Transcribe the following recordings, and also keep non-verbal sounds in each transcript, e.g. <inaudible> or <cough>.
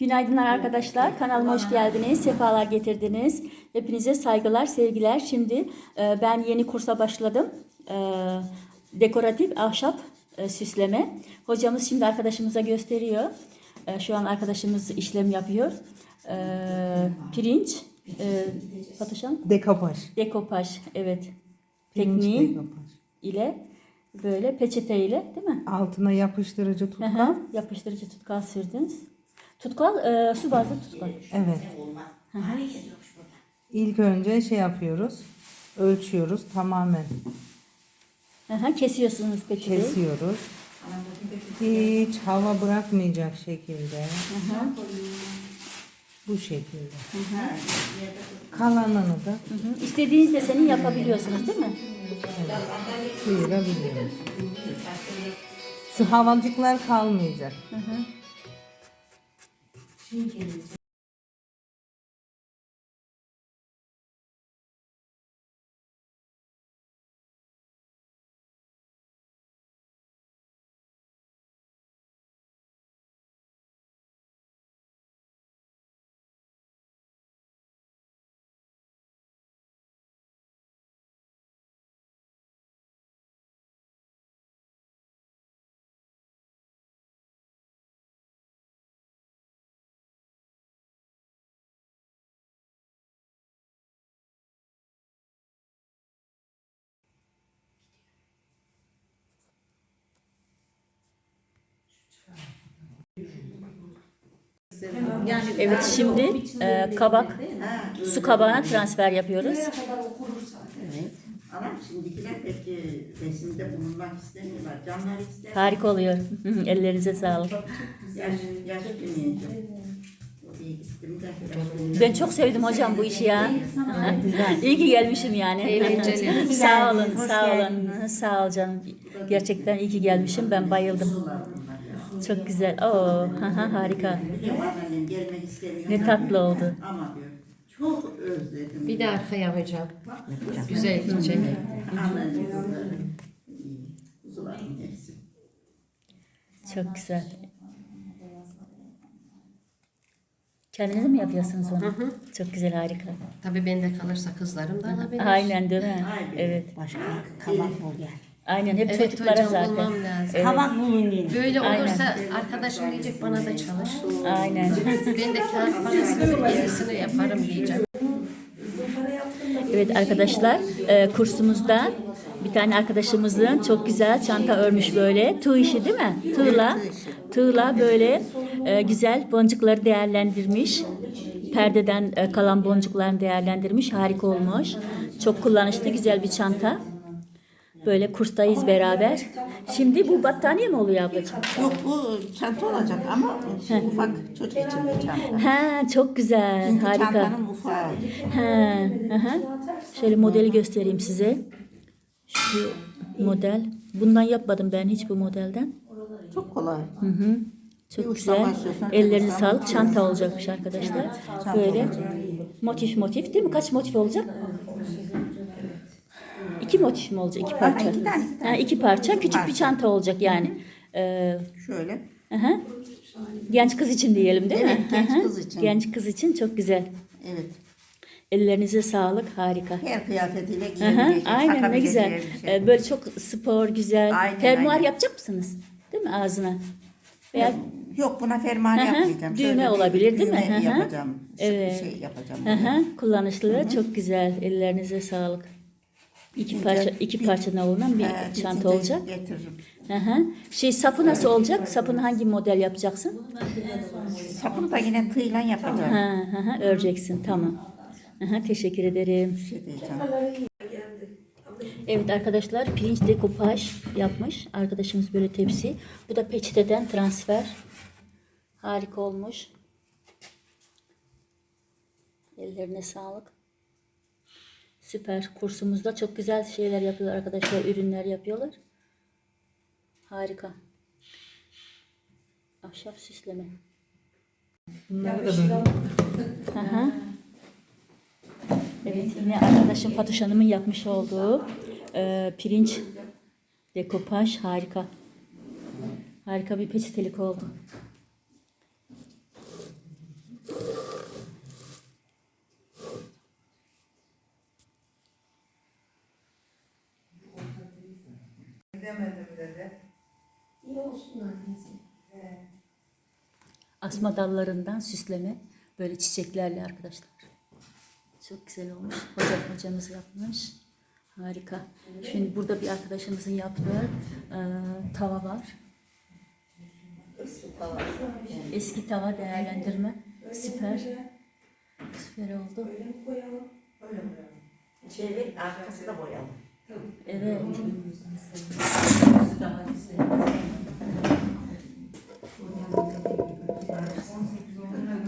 Günaydınlar arkadaşlar. Kanalıma hoş geldiniz. Sefalar getirdiniz. Hepinize saygılar, sevgiler. Şimdi e, ben yeni kursa başladım. E, dekoratif ahşap e, süsleme. Hocamız şimdi arkadaşımıza gösteriyor. Şu an arkadaşımız işlem yapıyor. Pirinç, patlıcan, Dekopaj. dekopaj. Evet. Pirinç Tekniği dekopaj. ile böyle peçete ile değil mi? Altına yapıştırıcı tutkal. Yapıştırıcı tutkal sürdünüz. Tutkal, e, su bazlı tutkal. Evet. İlk önce şey yapıyoruz. Ölçüyoruz tamamen. Hı hı, Kesiyorsunuz peçeteyi. Kesiyoruz. Hiç hava bırakmayacak şekilde. Bu şekilde. Kalanını da Hı hı. İstediğiniz deseni yapabiliyorsunuz değil mi? sıyırabiliyoruz. Şu havacıklar kalmayacak. Thank. Evet şimdi e, kabak su kabağına transfer yapıyoruz. Evet. Ama şimdikiler pek e, resimde bulunmak istemiyorlar. Canlar ister. Harika oluyor. Ellerinize sağlık. Yaş, yaş. Ben çok sevdim hocam bu işi ya. İyi ki gelmişim yani. Sağ olun, sağ olun. Sağ ol canım. Gerçekten iyi ki gelmişim. Ben bayıldım. Çok güzel. Oo, harika. Ne tatlı oldu. Ama diyor. Çok özledim. Bir de arka yapacağım. Güzel gidecek. Çok güzel. Kendiniz mi yapıyorsunuz onu? Çok güzel, harika. Tabii bende kalırsa kızlarım da alabilir. Aynen değil mi? Aynen. Evet. Başka kabak bul gel. Aynen hep Evet çocuklara hocam zaten. bulmam lazım. Evet. Kabak bulun dedim. Böyle Aynen. olursa arkadaşım diyecek bana da çalış. Aynen. Ben de kağıt parasını yenisini yaparım diyeceğim. Evet arkadaşlar e, kursumuzda bir tane arkadaşımızın çok güzel çanta örmüş böyle. Tığ işi değil mi? Tığla. Tığla böyle e, güzel boncukları değerlendirmiş. Perdeden e, kalan boncuklarını değerlendirmiş. Harika olmuş. Çok kullanışlı güzel bir çanta. Böyle kurstayız beraber. Şimdi bu battaniye mi oluyor ablacığım? Yok bu çanta olacak ama ufak çocuk için bir çanta. Ha çok güzel. Çünkü Harika. çantanın ufağı. Ha, aha. Şöyle modeli göstereyim size. Şu model. Bundan yapmadım ben hiç bu modelden. Çok kolay. Çok Bir uçtan güzel. uçtan sağlık. Çanta olacakmış arkadaşlar. Böyle motif motif değil mi? Kaç motif olacak? İki motif mi olacak? İki parça. iki tane, iki tane. Ha, iki parça. Küçük bir Parça. çanta olacak yani. Ee, Şöyle. aha. Genç kız için diyelim değil mi? Evet, genç Aha. kız için. Genç kız için çok güzel. Evet. Ellerinize sağlık. Harika. Her kıyafetiyle Aha, giyebilecek. aynen ne takabileceği güzel. bir şey. Böyle çok spor, güzel. Aynen, Fermuar aynen. yapacak mısınız? Değil mi ağzına? Veya Yok buna fermuar hı, yapmayacağım. düğme Şöyle bir olabilir, değil mi? düğme yapacağım. Evet. Bir şey yapacağım. Hı hı, kullanışlı, çok güzel. Ellerinize sağlık. İki parça iki parçadan olunan bir Ee, çanta olacak. Getiririm. Hı hı. Şey sapı nasıl olacak? Sapını hangi model yapacaksın? Sapını da yine tığla yapacağım. Ha, hı hı, öreceksin. Tamam. Hı hı, teşekkür ederim. Bir şey diyeceğim. Evet arkadaşlar pirinç dekopaj yapmış. Arkadaşımız böyle tepsi. Bu da peçeteden transfer. Harika olmuş. Ellerine sağlık. Süper. Kursumuzda çok güzel şeyler yapıyorlar arkadaşlar. Ürünler yapıyorlar. Harika. Ahşap süsleme. Bunları da böyle Aha. Evet yine arkadaşım Fatoş Hanım'ın yapmış olduğu e, pirinç dekopaj harika. Harika bir peçetelik oldu. Gidemedim dedi. İyi olsun annesi. Asma dallarından süsleme böyle çiçeklerle arkadaşlar. Çok güzel olmuş. Hocam hocamız yapmış. Harika. Şimdi burada bir arkadaşımızın yaptığı e, tava var. Eski tava. Eski tava değerlendirme. Süper. Süper oldu. Çevir arkası da boyalı. Evet.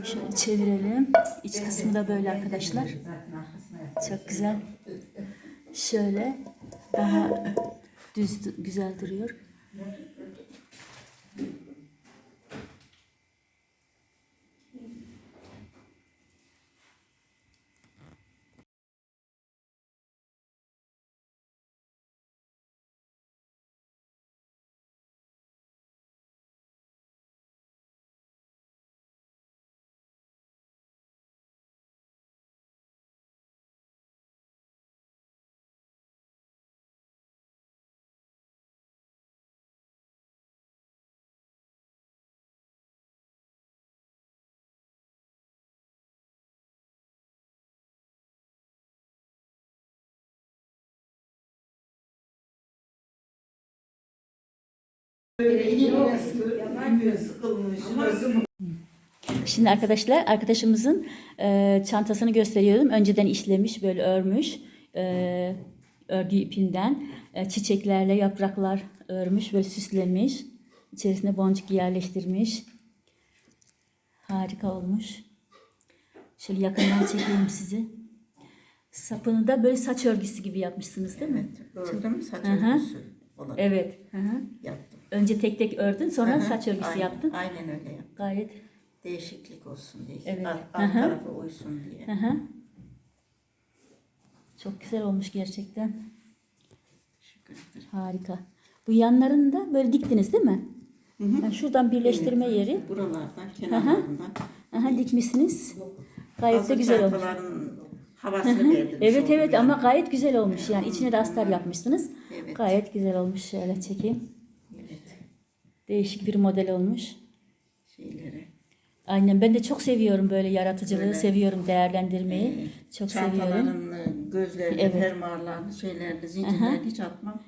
Şöyle çevirelim. İç kısmı da böyle arkadaşlar. Çok güzel. Şöyle daha düz güzel duruyor. Şimdi arkadaşlar arkadaşımızın e, çantasını gösteriyorum. Önceden işlemiş böyle örmüş. E, örgü ipinden e, çiçeklerle yapraklar örmüş böyle süslemiş. İçerisine boncuk yerleştirmiş. Harika olmuş. Şöyle yakından çekeyim sizi. Sapını da böyle saç örgüsü gibi yapmışsınız değil mi? Gördüm saç Hı hı. örgüsü olarak Evet. Hı hı. yaptım. Önce tek tek ördün sonra Hı hı. saç örgüsü Aynen, yaptın. Aynen öyle yaptım. Gayet. Değişiklik olsun diye. Evet. Alt, alt hı. tarafa uysun diye. Hı hı. Çok güzel olmuş gerçekten. Teşekkür ederim. Harika. Bu yanlarını da böyle diktiniz değil mi? Yani şuradan birleştirme yeri. Buralardan, kenarlarından. Aha dikmişsiniz. Gayet de güzel olmuş. çantaların havasını verdim. Evet evet ama gayet güzel olmuş. Yani içine de astar yapmışsınız. Evet. Gayet güzel olmuş. Şöyle çekeyim. Değişik bir model olmuş. Şeyleri. Aynen ben de çok seviyorum böyle yaratıcılığı, Öyle. seviyorum değerlendirmeyi. Ee, çok seviyorum. E, gözlerini, Evet. fermuarlarını, şeylerini, zincirlerini hiç atmam.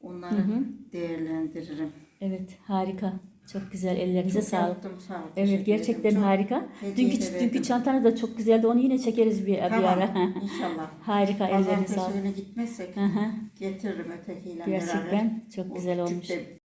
Onları değerlendiririm. Evet harika. Çok güzel. Ellerinize sağlık. Yaptım, sağ ol. Evet teşekkür gerçekten ederim. Çok harika. hediye Dünkü, de dünkü verdim. çantanız da çok güzeldi. Onu yine çekeriz bir, bir Tamam, ara. inşallah. <laughs> harika. Ellerinize Pazartesi sağlık. gitmezsek Hı hı. getiririm ötekiyle beraber. Gerçekten çok O güzel küçük olmuş. de